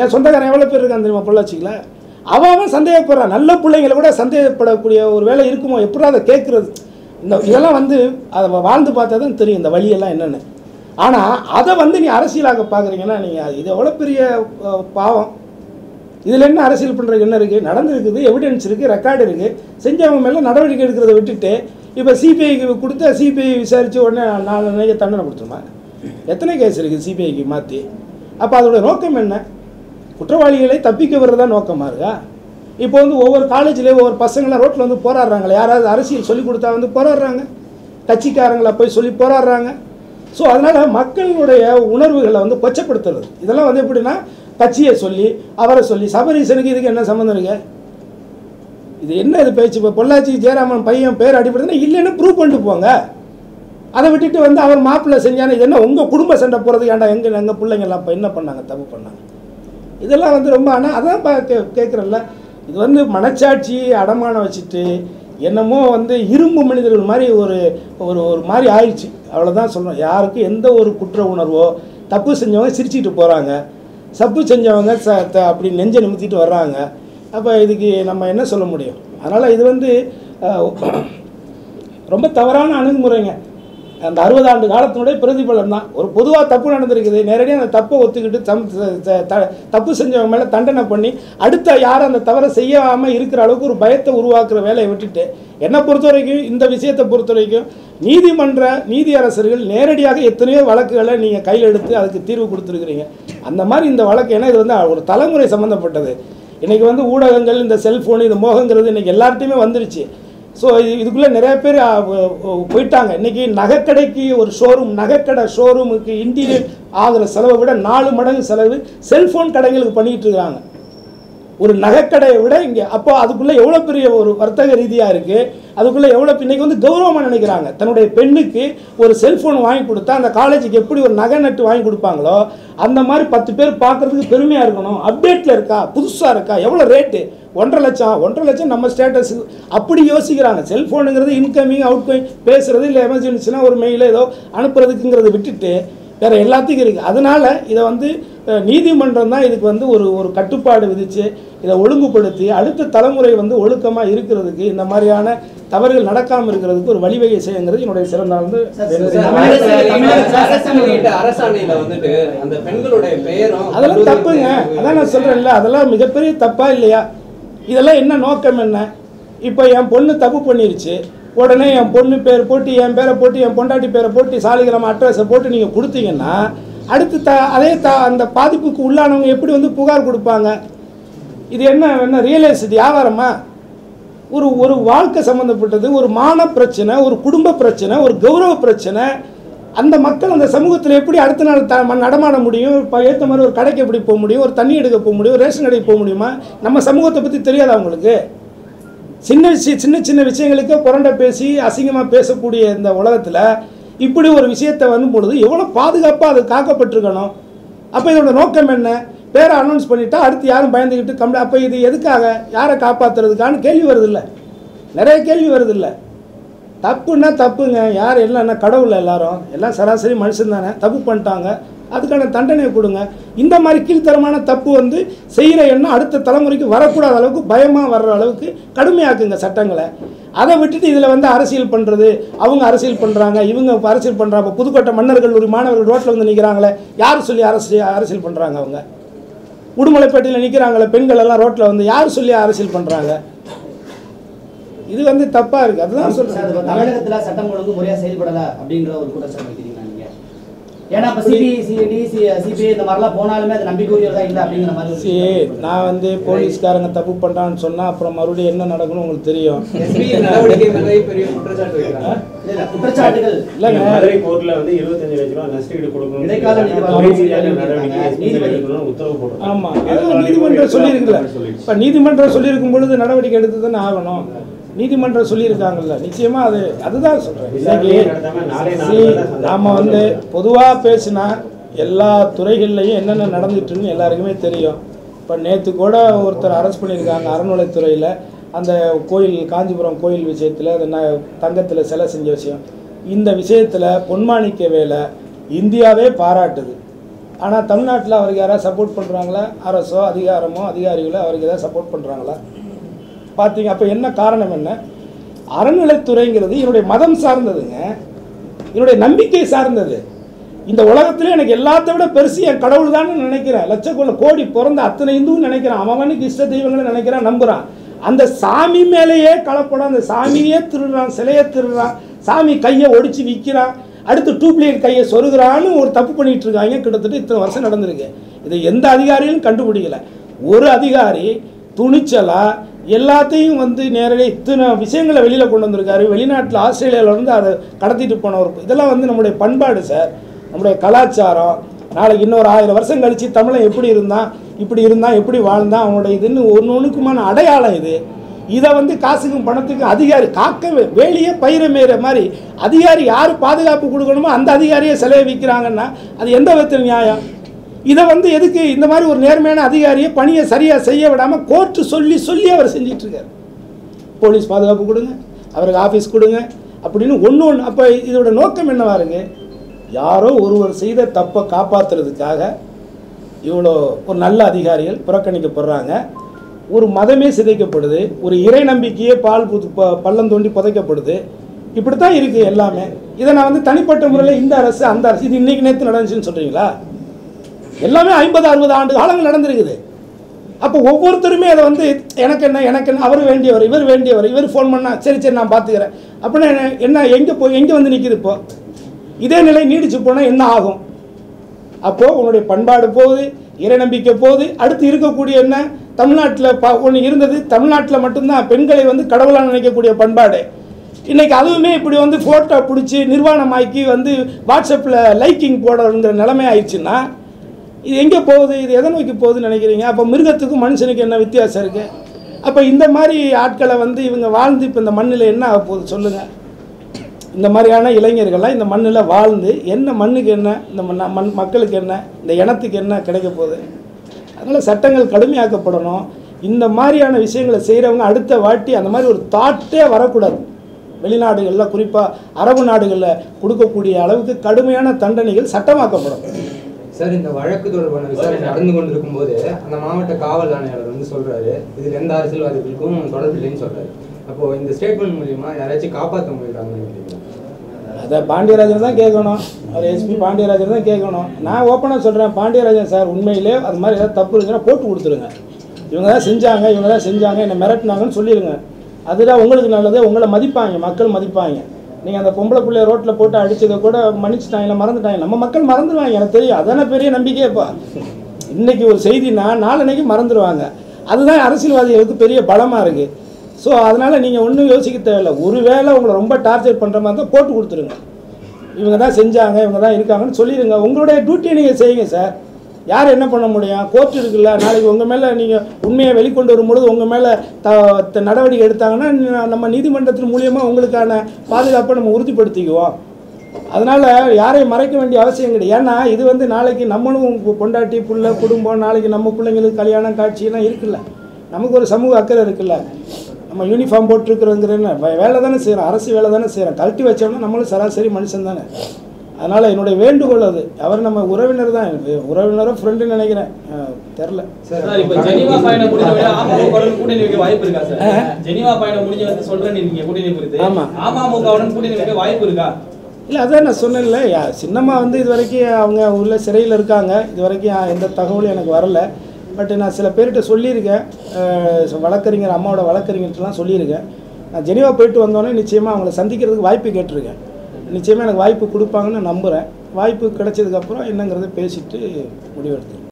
என் சொந்தக்காரன் எவ்வளோ பேர் இருக்கான் தெரியுமா பொள்ளாச்சியில்? அவன் அவன் சந்தேகப்படுறான். நல்ல பிள்ளைங்களை கூட சந்தேகப்படக்கூடிய ஒரு வேலை இருக்குமோ? எப்படி அதை கேட்குறது? இந்த இதெல்லாம் வந்து அதை வாழ்ந்து பார்த்தா தான் தெரியும் இந்த வழியெல்லாம் என்னென்னு. ஆனால் அதை வந்து நீ அரசியலாக பார்க்குறீங்கன்னா நீங்கள் இது எவ்வளோ பெரிய பாவம். இதில் என்ன அரசியல் பண்ணுறது என்ன இருக்குது நடந்திருக்குது எவிடன்ஸ் இருக்குது ரெக்கார்டு இருக்குது செஞ்சவங்க மேலே நடவடிக்கை எடுக்கிறத விட்டுட்டு இப்போ சிபிஐக்கு கொடுத்தா சிபிஐ விசாரித்து உடனே நாலு நிறைய தண்டனை கொடுத்துருமா? எத்தனை கேஸ் இருக்குது சிபிஐக்கு மாற்றி அப்போ அதோட நோக்கம் என்ன? குற்றவாளிகளை தப்பிக்க விடுறதா நோக்கமாக இருக்கா? இப்போ வந்து ஒவ்வொரு காலேஜ்லேயும் ஒவ்வொரு பசங்களாம் ரோட்டில் வந்து போராடுறாங்களே யாராவது அரசியல் சொல்லி கொடுத்தா வந்து போராடுறாங்க. கட்சிக்காரங்களை போய் சொல்லி போராடுறாங்க. ஸோ அதனால் மக்களுடைய உணர்வுகளை வந்து கொச்சப்படுத்துறது. இதெல்லாம் வந்து எப்படின்னா கட்சியை சொல்லி அவரை சொல்லி சபரீசனுக்கு இதுக்கு என்ன சம்மந்தம் இருக்கு? இது என்ன இது பேச்சு? இப்போ பொள்ளாச்சி ஜெயராமன் பையன் பேர் அடிப்படுதுன்னா இல்லைன்னு ப்ரூவ் பண்ணிட்டு போங்க. அதை விட்டுட்டு வந்து அவர் மாப்பிள்ளை செஞ்சானே இது என்ன உங்கள் குடும்ப சண்டை போகிறதுக்கு ஏன்டா எங்கள் எங்கள் பிள்ளைங்கெல்லாம் இப்போ என்ன பண்ணாங்க? தப்பு பண்ணாங்க. இதெல்லாம் வந்து ரொம்ப ஆனால் அதான் பா கே கேட்குறல்ல இது வந்து மனச்சாட்சி அடமானம் வச்சுட்டு என்னமோ வந்து இரும்பு மனிதர்கள் மாதிரி ஒரு ஒரு ஒரு மாதிரி ஆயிடுச்சு. அவ்வளோதான் சொல்லணும் யாருக்கும் எந்த ஒரு குற்ற உணர்வோ தப்பு செஞ்சவங்க சிரிச்சிட்டு போகிறாங்க தப்பு செஞ்சவங்க ச த அப்படி நெஞ்சை நிமித்திட்டு வர்றாங்க. அப்போ இதுக்கு நம்ம என்ன சொல்ல முடியும்? அதனால் இது வந்து ரொம்ப தவறான அணுகுமுறைங்க. அந்த அறுபது ஆண்டு காலத்தினுடைய பிரதிபலன் தான் ஒரு பொதுவாக தப்பு நடந்திருக்குது. நேரடியாக அந்த தப்பை ஒத்துக்கிட்டு தம் த- தப்பு செஞ்சவங்க மேலே தண்டனை பண்ணி அடுத்த யாரும் அந்த தவறை செய்யாமல் இருக்கிற அளவுக்கு ஒரு பயத்தை உருவாக்குற வேலையை விட்டுட்டு என்னை பொறுத்த வரைக்கும் இந்த விஷயத்தை பொறுத்த வரைக்கும் நீதிமன்ற நீதியரசர்கள் நேரடியாக எத்தனையோ வழக்குகளை நீங்கள் கையில் எடுத்து அதுக்கு தீர்வு கொடுத்துருக்குறீங்க. அந்த மாதிரி இந்த வழக்கு ஏன்னா இது வந்து ஒரு தலைமுறை சம்மந்தப்பட்டது இன்றைக்கி வந்து ஊடகங்கள் இந்த செல்ஃபோன் இந்த மோகங்கிறது இன்றைக்கி எல்லார்ட்டையுமே வந்துருச்சு. ஸோ இதுக்குள்ளே நிறைய பேர் போயிட்டாங்க. இன்றைக்கி நகைக்கடைக்கு ஒரு ஷோரூம் நகைக்கடை ஷோரூமுக்கு இன்டீரியர் ஆகிற செலவை விட நாலு மடங்கு செலவு செல்ஃபோன் கடைகளுக்கு பண்ணிகிட்டு இருக்கிறாங்க. ஒரு நகைக்கடையை விட இங்கே அப்போ அதுக்குள்ளே எவ்வளோ பெரிய ஒரு வர்த்தக ரீதியாக இருக்குது அதுக்குள்ளே எவ்வளோ இன்னைக்கு வந்து கௌரவமாக நினைக்கிறாங்க. தன்னுடைய பெண்ணுக்கு ஒரு செல்ஃபோன் வாங்கி கொடுத்தா அந்த காலேஜுக்கு எப்படி ஒரு நகை நட்டு வாங்கி கொடுப்பாங்களோ அந்த மாதிரி பத்து பேர் பார்க்குறதுக்கு பெருமையாக இருக்கணும். அப்டேட்டில் இருக்கா? புதுசாக இருக்கா? எவ்வளோ ரேட்டு ஒன்றரை லட்சம் ஒன்றரை லட்சம் நம்ம ஸ்டேட்டஸ் அப்படி யோசிக்கிறாங்க. செல்ஃபோனுங்கிறது இன்கமிங் அவுட் கோயிங் பேசுறது இல்லை எமர்ஜென்சினா ஒரு மெயில் ஏதோ அனுப்புறதுக்குங்கிறத விட்டுட்டு வேற எல்லாத்துக்கும் இருக்குது அதனால இதை வந்து நீதிமன்றம் தான் இதுக்கு வந்து ஒரு ஒரு கட்டுப்பாடு விதித்து இதை ஒழுங்குபடுத்தி அடுத்த தலைமுறை வந்து ஒழுக்கமாக இருக்கிறதுக்கு இந்த மாதிரியான தவறுகள் நடக்காமல் இருக்கிறதுக்கு ஒரு வழிவகை செய்யுங்கிறது என்னுடைய சிறந்த வந்து சார், வேண்டுதல். சார், தமிழகத்துல- தமிழகத்துல அரசு வெளியிட்ட அரசாணையில வந்துட்டு அந்த பெண்களுடைய பெயரும் அதெல்லாம் தப்புங்க. அதான் நான் சொல்கிறேன்ல அதெல்லாம் மிகப்பெரிய தப்பா இல்லையா? இதெல்லாம் என்ன நோக்கம் என்ன? இப்போ என் பொண்ணு தப்பு பண்ணிருச்சு. உடனே என் பொண்ணு பேர் போட்டு என் பேரை போட்டு என் பொண்டாட்டி பேரை போட்டு சாலிகிராம அட்ரஸை போட்டு நீங்கள் கொடுத்தீங்கன்னா அடுத்து த அதே த அந்த பாதிப்புக்கு உள்ளானவங்க எப்படி வந்து புகார் கொடுப்பாங்க? இது என்ன என்ன ரியல் எஸ்டேட் வியாபாரமா? ஒரு ஒரு வாழ்க்கை சம்மந்தப்பட்டது ஒரு மான பிரச்சனை ஒரு குடும்ப பிரச்சனை ஒரு கௌரவ பிரச்சனை அந்த மக்கள் அந்த சமூகத்தில் எப்படி அடுத்த நாள் த நடமாட முடியும்? இப்போ ஏற்ற மாதிரி ஒரு கடைக்கு எப்படி போக முடியும்? ஒரு தண்ணி எடுக்க போக முடியும்? ரேஷன் கடைக்கு போக முடியுமா? நம்ம சமூகத்தை பற்றி தெரியாதா அவங்களுக்கு சின்ன விஷயம் சின்ன சின்ன விஷயங்களுக்கு புரண்ட பேசி அசிங்கமாக பேசக்கூடிய இந்த உலகத்தில் இப்படி ஒரு விஷயத்தை வந்து பொழுது எவ்வளோ பாதுகாப்பாக அது காக்கப்பட்டிருக்கணும்? அப்போ இதோட நோக்கம் என்ன? பேரை அனௌன்ஸ் பண்ணிட்டா அடுத்து யாரும் பயந்துக்கிட்டு கம்ப்ளை அப்போ இது எதுக்காக? யாரை காப்பாற்றுறதுக்கான கேள்வி வருதில்ல. நிறைய கேள்வி வருதில்ல. தப்புன்னா தப்புங்க. யார் இல்லைன்னா கடவுள் எல்லாரும். எல்லாம் சராசரி மனுஷன் தானே. தப்பு பண்ணிட்டாங்க. அதுக்கான தண்டனையை கொடுங்க. இந்த மாதிரி கீழ்த்தரமான தப்பு வந்து செய்கிற எண்ணம் அடுத்த தலைமுறைக்கு வரக்கூடாத அளவுக்கு பயமாக வர்ற அளவுக்கு கடுமையாக்குங்க சட்டங்களை. அதை விட்டுட்டு இதில் வந்து அரசியல் பண்ணுறது அவங்க அரசியல் பண்ணுறாங்க இவங்க அரசியல் பண்ணுறாங்க புதுக்கோட்டை மன்னர்கள் ஒரு மாணவர்கள் ரோட்டில் வந்து நிற்கிறாங்களே யார் சொல்லி அரசு அரசியல் பண்ணுறாங்க அவங்க? உடுமலைப்பேட்டையில் நிற்கிறாங்களே பெண்கள் எல்லாம் ரோட்டில் வந்து. யார் சொல்லி அரசியல் பண்ணுறாங்க இது வந்து தப்பாக இருக்குது அதுதான் சொல்கிறேன் தமிழகத்துல சட்டம் ஒழுங்கு முறையா செயல்படல அப்படிங்கிற ஒரு குற்றச்சாட்டு வைக்கிறீங்களா நீங்க. ஏன்னா இப்ப சிபிஐ சிஐடி சிபிஐ இந்த மாதிரிலாம் போனாலுமே அது நம்பிக்கையுரியதா இல்லை அப்படிங்கிற மாதிரி ஒரு சரி நான் வந்து போலீஸ்காரங்க தப்பு பண்ணுறான்னு சொன்னால் அப்புறம் மறுபடியும் என்ன நடக்கணும் உங்களுக்கு தெரியும். குற்றச்சாட்டுகள். இல்லைங்க. மதுரை கோர்ட்ல வந்து 25 லட்சம் ரூபாய் நஷ்டஈடு கொடுக்கணும் இடைக்கால நீதி அமைதியான வழக்கு நடவடிக்கை SP நீதிபதி. எடுக்கணும்னு உத்தரவு. ஆமாம் அது நீதிமன்றம். இப்போ நீதிமன்றம் சொல்லியிருக்கும் பொழுது நடவடிக்கை எடுத்து தானே ஆகணும்? நீதிமன்றம் சொல்லியிருக்காங்கல்ல. நிச்சயமா அது அதுதான் சொல்கிறேன் இன்னைக்கு நாம் வந்து பொதுவாக பேசினா எல்லா துறைகள்லையும் என்னென்ன நடந்துட்டுன்னு எல்லாருக்குமே தெரியும். இப்போ நேற்று கூட ஒருத்தர் அரெஸ்ட் பண்ணியிருக்காங்க அறநிலைத்துறையில் அந்த கோயில் காஞ்சிபுரம் கோயில் விஷயத்தில் அந்த ந தங்கத்தில் சிலை செஞ்ச விஷயம். இந்த விஷயத்தில் பொன்மாணிக்க வேலை இந்தியாவே பாராட்டுது. ஆனால் தமிழ்நாட்டில் அவருக்கு யாராவது சப்போர்ட் பண்ணுறாங்களா அரசோ அதிகாரமோ அதிகாரிகளோ அவருக்கு ஏதாவது சப்போர்ட் பண்ணுறாங்களா பார்த்தீங்க அப்போ என்ன காரணம் என்ன? அறநிலைத்துறைங்கிறது என்னுடைய மதம் சார்ந்ததுங்க. என்னுடைய நம்பிக்கை சார்ந்தது. இந்த உலகத்திலே எனக்கு எல்லாத்த விட பெருசு என் கடவுள் தான் நினைக்கிறேன். லட்சக்கோல கோடி பிறந்த அத்தனை இந்துவும் நினைக்கிறான் அவனுக்கு இஷ்ட தெய்வங்களை நினைக்கிறான் நம்புறான். அந்த சாமி மேலேயே கலப்படம் அந்த சாமியே திருடுறான் சிலையை திருடுறான். சாமி கையை ஒடிச்சு விற்கிறான் அடுத்து டூப்ளிகேட் கையை சொருகிறான்னு ஒரு தப்பு பண்ணிட்டு இருக்காங்க. கிட்டத்தட்ட இத்தனை வருஷம் நடந்திருக்கு. இதை எந்த அதிகாரியும் கண்டுபிடிக்கல. ஒரு அதிகாரி துணிச்சலாக எல்லாத்தையும் வந்து நேரடியாக இத்தனை விஷயங்களை வெளியில் கொண்டு வந்திருக்காரு. வெளிநாட்டில் ஆஸ்திரேலியாவிலிருந்து அதை கடத்திட்டு போனவர். இதெல்லாம் வந்து நம்முடைய பண்பாடு சார் நம்முடைய கலாச்சாரம். நாளைக்கு இன்னொரு ஆயிரம் வருஷம் கழித்து தமிழன் எப்படி இருந்தான் இப்படி இருந்தான் எப்படி வாழ்ந்தான் அவனுடைய இதுன்னு ஒன்று ஒன்றுக்குமான அடையாளம் இது. இதை வந்து காசுக்கும் பணத்துக்கும் அதிகாரி காக்க வேலியே பயிரை மேற மாதிரி அதிகாரி யார் பாதுகாப்பு கொடுக்கணுமோ அந்த அதிகாரியை சிலையை விற்கிறாங்கன்னா அது எந்த விதத்தில் நியாயம்? இதை வந்து எதுக்கு இந்த மாதிரி ஒரு நேர்மையான அதிகாரியை பணியை சரியாக செய்ய விடாமல் கோர்ட்டு சொல்லி சொல்லி அவர் செஞ்சிட்ருக்கார் போலீஸ் பாதுகாப்பு கொடுங்க அவருக்கு ஆஃபீஸ் கொடுங்க அப்படின்னு ஒன்று ஒன்று அப்போ இதோட நோக்கம் என்ன இருக்கு யாரோ ஒருவர் செய்த தப்பை காப்பாற்றுறதுக்காக இவ்வளோ ஒரு நல்ல அதிகாரிகள் புறக்கணிக்கப்படுறாங்க. ஒரு மதமே சிதைக்கப்படுது ஒரு இறை நம்பிக்கையே பால் புது ப- பள்ளம் தோண்டி புதைக்கப்படுது. இப்படி தான் இருக்குது எல்லாமே. இதை நான் வந்து தனிப்பட்ட முறையில் இந்த அரசு அந்த அரசு இது இன்றைக்கி நேற்று நடந்துச்சுன்னு சொல்கிறீங்களா எல்லாமே ஐம்பது அறுபது ஆண்டு காலங்கள் நடந்திருக்குது. அப்போ ஒவ்வொருத்தருமே அதை வந்து எனக்கு என்ன எனக்கு என்ன அவர் வேண்டியவர் இவர் வேண்டியவர் இவர் ஃபோன் பண்ணா சரி சரி நான் பார்த்துக்கிறேன். அப்படின்னா என்ன- என்ன எங்கே போய் எங்கே வந்து நிற்கிது இப்போ? இதே நிலை நீடிச்சு போனால் என்ன ஆகும்? அப்போது உன்னுடைய பண்பாடு போகுது இறை நம்பிக்கை போகுது. அடுத்து இருக்கக்கூடிய என்ன? தமிழ்நாட்டில் ப ஒன்று இருந்தது. தமிழ்நாட்டில் மட்டும்தான் பெண்களை வந்து கடவுளாக நினைக்கக்கூடிய பண்பாடு. இன்றைக்கி அதுவுமே இப்படி வந்து ஃபோட்டோ பிடிச்சி நிர்வாணமாக்கி வந்து வாட்ஸ்அப்பில் லைக்கிங் போடணுங்கிற நிலைமை ஆயிடுச்சுன்னா இது எங்கே போகுது? இது எதை நோக்கி போகுதுன்னு நினைக்கிறீங்க? அப்போ மிருகத்துக்கும் மனுஷனுக்கு என்ன வித்தியாசம் இருக்குது அப்போ இந்த மாதிரி ஆட்களை வந்து இவங்க வாழ்ந்து இப்போ இந்த மண்ணில் என்ன ஆக போகுது சொல்லுங்கள் இந்த மாதிரியான இளைஞர்கள்லாம் இந்த மண்ணில் வாழ்ந்து என்ன மண்ணுக்கு என்ன இந்த மண் மண் மக்களுக்கு என்ன இந்த இனத்துக்கு என்ன கிடைக்க போகுது? அதனால் சட்டங்கள் கடுமையாக்கப்படணும். இந்த மாதிரியான விஷயங்களை செய்கிறவங்க அடுத்த வாட்டி அந்த மாதிரி ஒரு தாட்டே வரக்கூடாது. வெளிநாடுகளில் குறிப்பாக அரபு நாடுகளில் கொடுக்கக்கூடிய அளவுக்கு கடுமையான தண்டனைகள் சட்டமாக்கப்படும். சார் இந்த வழக்கு தொடர்பான விசாரணை நடந்து கொண்டிருக்கும் போது அந்த மாவட்ட காவல் ஆணையாளர் வந்து சொல்றாரு இதுல எந்த அரசியல்வாதிகளுக்கும் தொடர்பு இல்லைன்னு சொல்றாரு. அப்போ இந்த ஸ்டேட்மெண்ட் மூலியமா யாராச்சும் காப்பாற்ற நினைக்கிறீங்களா அதை பாண்டியராஜன் தான் கேட்கணும். அவர் எஸ்பி பாண்டியராஜன் தான் கேட்கணும். நான் ஓப்பனாக சொல்கிறேன் பாண்டியராஜன் சார் உண்மையிலே அது மாதிரி ஏதாவது தப்பு இருந்துச்சுன்னா போட்டு கொடுத்துருங்க. இவங்க தான் செஞ்சாங்க இவங்க தான் செஞ்சாங்க என்னை மிரட்டினாங்கன்னு சொல்லிடுங்க அதுதான் உங்களுக்கு நல்லது உங்களை மதிப்பாங்க மக்கள் மதிப்பாங்க. நீங்கள் அந்த பொம்பளை பிள்ளைய ரோட்டில் போட்டு அடிச்சதை கூட மன்னிச்சிட்டாங்க மறந்துட்டாங்க நம்ம மக்கள் மறந்துடுவாங்க எனக்கு தெரியும். அதானே பெரிய நம்பிக்கையப்பா இன்றைக்கி ஒரு செய்தினா நாளன்னைக்கு மறந்துடுவாங்க அதுதான் அரசியல்வாதிகளுக்கு பெரிய பலமாக இருக்குது ஸோ அதனால் நீங்கள் ஒன்றும் யோசிக்க தேவையில்லை. ஒருவேளை உங்களை ரொம்ப டார்ச்சர் பண்ணுற மாதிரி தான் போட்டு கொடுத்துருங்க. இவங்க தான் செஞ்சாங்க இவங்க தான் இருக்காங்கன்னு சொல்லிடுங்க. உங்களுடைய டியூட்டியை நீங்கள் செய்யுங்க சார் யார் என்ன பண்ண முடியும்? கோர்ட் இருக்குல்ல நாளைக்கு உங்கள் மேலே நீங்கள் உண்மையை வெளிக்கொண்டு வரும்பொழுது உங்கள் மேலே த நடவடிக்கை எடுத்தாங்கன்னா நம்ம நீதிமன்றத்தின் மூலியமாக உங்களுக்கான பாதுகாப்பை நம்ம உறுதிப்படுத்திக்குவோம். அதனால் யாரையும் மறைக்க வேண்டிய அவசியம் கிடையாது. ஏன்னா இது வந்து நாளைக்கு நம்மளும் பொ- பொண்டாட்டி புள்ள குடும்பம் நாளைக்கு நம்ம பிள்ளைங்களுக்கு கல்யாணம் காட்சியெல்லாம் இருக்குல்ல. நமக்கு ஒரு சமூக அக்கறை இருக்குல்ல. நம்ம யூனிஃபார்ம் போட்டிருக்கிறோங்கிறன்னு வேலை தானே செய்கிறோம் அரசு வேலை தானே செய்கிறோம் கழட்டி வச்சோம்னா நம்மளும் சராசரி மனுஷன் தானே அதனால் என்னுடைய வேண்டுகோள் அது. அவர் நம்ம உறவினர் தான். உறவினரோ ஃப்ரெண்டுன்னு நினைக்கிறேன். தெரில சார் இப்ப ஜெனீவா பயணம் முடிஞ்ச விட அமமுகவுடன் கூட்டணி வைக்க வாய்ப்பு இருக்கா சார்? ஜெனீவா பயணம் முடிஞ்ச வந்து சொல்றேன்னு இருக்கீங்க கூட்டணி குறித்து. ஆமா. அமமுகவுடன் கூட்டணி வைக்க வாய்ப்பு இருக்கா? இல்லை அதான் நான் சொன்னேன்ல. சின்னம்மா வந்து இது வரைக்கும் அவங்க உள்ள சிறையில் இருக்காங்க. இது வரைக்கும் எந்த தகவலும் எனக்கு வரல. பட் நான் சில பேர்கிட்ட சொல்லியிருக்கேன். வழக்கறிஞர் அம்மாவோட வழக்கறிஞர்கிட்டலாம் சொல்லியிருக்கேன். நான் ஜெனீவா போயிட்டு வந்தோடனே நிச்சயமாக அவங்கள சந்திக்கிறதுக்கு வாய்ப்பு கேட்டிருக்கேன். நிச்சயமாக எனக்கு வாய்ப்பு கொடுப்பாங்கன்னு நம்புகிறேன் வாய்ப்பு கிடைச்சதுக்கப்புறம் என்னங்கிறத பேசிட்டு முடிவெடுத்துருவேன்